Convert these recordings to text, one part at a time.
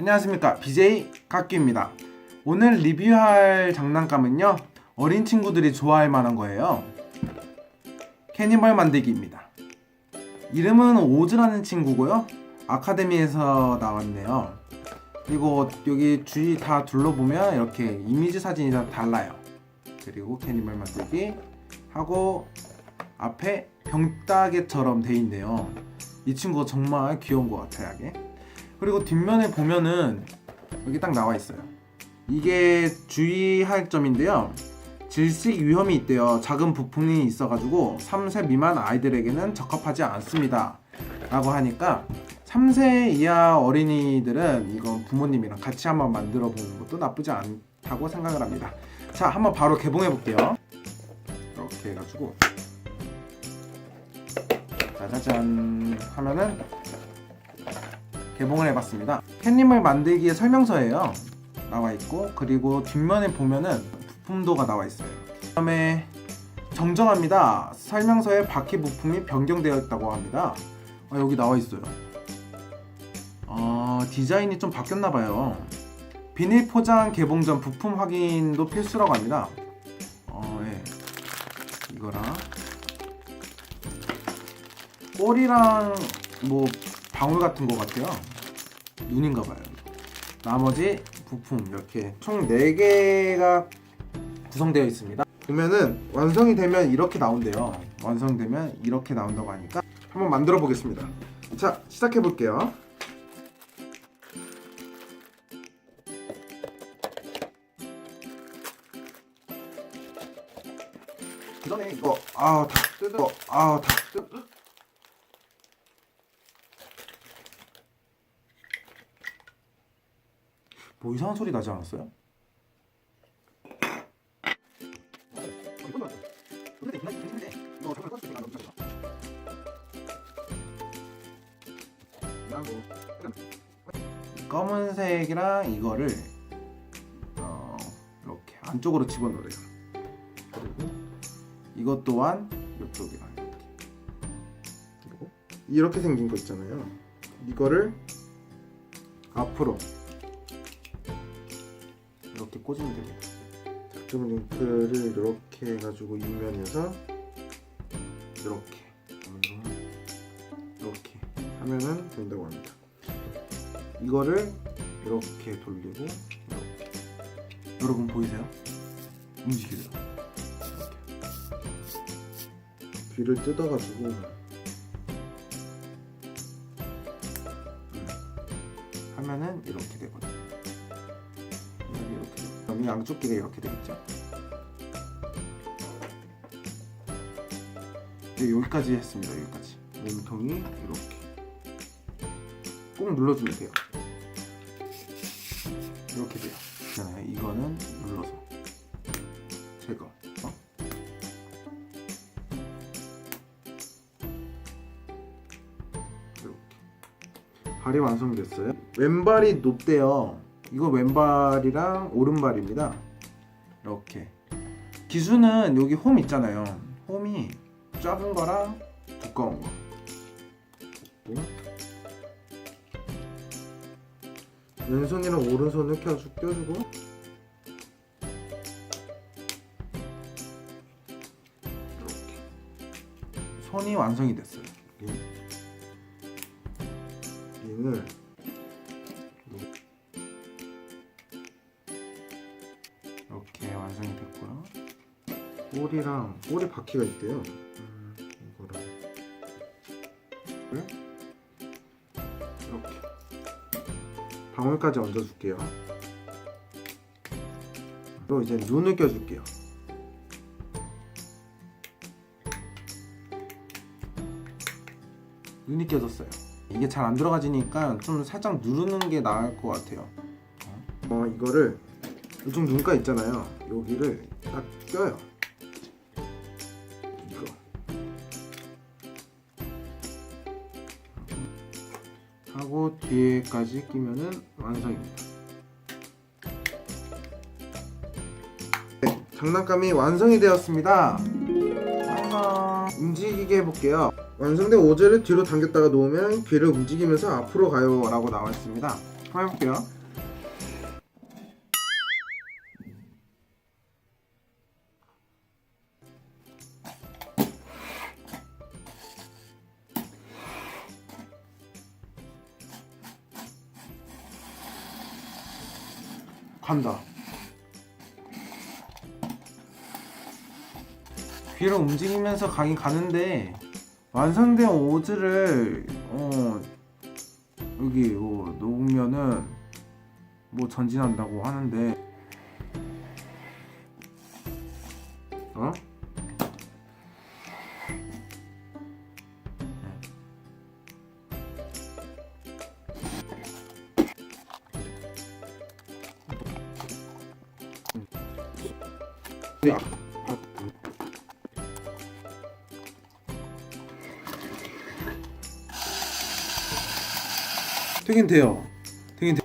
안녕하십니까. BJ 깎기입니다. 오늘 리뷰할 장난감은요 어린 친구들이 좋아할 만한 거예요. 캐니멀 만들기입니다. 이름은 오즈라는 친구고요. 아카데미에서 나왔네요. 그리고 여기 주위 다 둘러보면 이렇게 이미지 사진이 다 달라요. 그리고 캐니멀 만들기 하고 앞에 병따개처럼 돼 있네요. 이 친구가 정말 귀여운 것 같아요 그리고 뒷면에 보면은 여기 딱 나와 있어요. 이게 주의할 점인데요. 질식 위험이 있대요. 작은 부품이 있어가지고 3세 미만 아이들에게는 적합하지 않습니다. 라고 하니까 3세 이하 어린이들은 이건 부모님이랑 같이 한번 만들어 보는 것도 나쁘지 않다고 생각을 합니다. 자, 한번 바로 개봉해 볼게요. 이렇게 해가지고 짜자잔 하면은 개봉을 해봤습니다. 캣님을 만들기의 설명서예요. 나와 있고 그리고 뒷면에 보면은 부품도가 나와 있어요. 그다음에 정정합니다. 설명서에 바퀴 부품이 변경되어 있다고 합니다. 아, 여기 나와 있어요. 아, 디자인이 좀 바뀌었나 봐요. 비닐 포장 개봉 전 부품 확인도 필수라고 합니다. 어, 예. 이거랑 꼬리랑 뭐 방울 같은 거 같아요. 눈인가 봐요. 나머지 부품 이렇게 총 4개가 구성되어 있습니다. 보면은 완성이 되면 이렇게 나온대요. 완성되면 이렇게 나온다고 하니까 한번 만들어 보겠습니다. 자, 시작해 볼게요. 그 전에 이거 아다 뜯어 아다 뜯어 뭐 이상한 소리 나지 않았어요? 검은색이랑 이거를 어, 이렇게 안쪽으로 집어넣어요. 그리고 이것 또한 이쪽이랑 이렇게. 이렇게 생긴 거 있잖아요. 이거를 앞으로 이렇게 꽂으면 됩니다. 작점 링크를 이렇게 해가지고 이면에서 이렇게 이렇게 하면은 된다고 합니다. 이거를 이렇게 돌리고 이렇게 여러분 보이세요? 움직여요. 이렇게 귀를 뜯어가지고 음, 하면은 이렇게 되거든요. 여기 이렇게 그럼 이 양쪽 귀가 이렇게 되겠죠? 네, 여기까지 했습니다. 여기까지 몸통이 이렇게 꼭 눌러주면 돼요. 이렇게 돼요. 있잖아요. 이거는 눌러서 제거. 어? 이렇게 발이 완성됐어요. 왼발이 높대요. 이거 왼발이랑 오른발입니다. 이렇게 기준은 여기 홈 있잖아요. 홈이 작은 거랑 두꺼운 거. 왼손이랑 오른손을 켜주, 껴주고 이렇게 손이 완성이 됐어요. 링. 링을 완성이 됐고요. 꼬리랑 꼬리 바퀴가 있대요. 음, 이거랑 이렇게 방울까지 얹어줄게요. 그리고 이제 눈을 껴줄게요. 눈이 껴졌어요. 이게 잘 안 들어가지니까 좀 살짝 누르는 게 나을 것 같아요. 어, 이거를 이쪽 눈가 있잖아요. 여기를 딱 껴요. 이거. 하고 뒤에까지 끼면은 완성입니다. 네, 장난감이 완성이 되었습니다. 완성. 움직이게 해볼게요. 완성된 오제를 뒤로 당겼다가 놓으면 귀를 움직이면서 앞으로 가요라고 나와 있습니다. 한번 해볼게요. 간다. 귀를 움직이면서 가긴 가는데 완성된 오즈를 어 여기 뭐 놓으면은 뭐 전진한다고 하는데 어? 야. 되긴 돼요. 되긴 돼.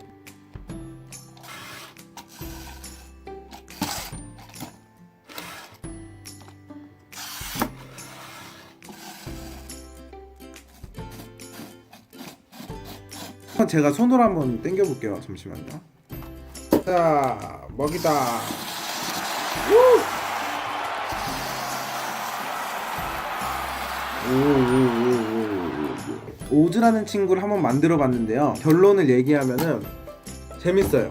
제가 손으로 한번 당겨 볼게요. 잠시만요. 자, 먹이다. 오, 즈라는 친구를 한번 만들어 봤는데요. 결론을 얘기하면은 재밌어요.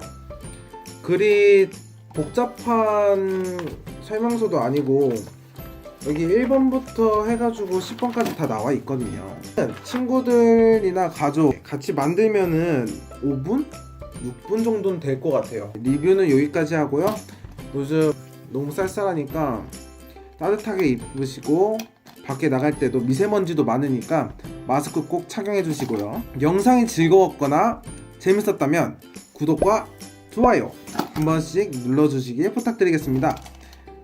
그리 복잡한 설명서도 아니고 여기 1번부터 해가지고 10번까지 다 나와 있거든요. 친구들이나 가족 같이 만들면은 5분? 6분 정도는 될 것 같아요. 리뷰는 여기까지 하고요. 요즘 너무 쌀쌀하니까 따뜻하게 입으시고 밖에 나갈 때도 미세먼지도 많으니까 마스크 꼭 착용해 주시고요. 영상이 즐거웠거나 재밌었다면 구독과 좋아요 한 번씩 눌러주시길 부탁드리겠습니다.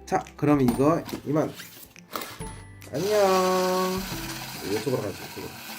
자, 그럼 이거 이만 안녕. 이쪽으로 가자. 이쪽으로.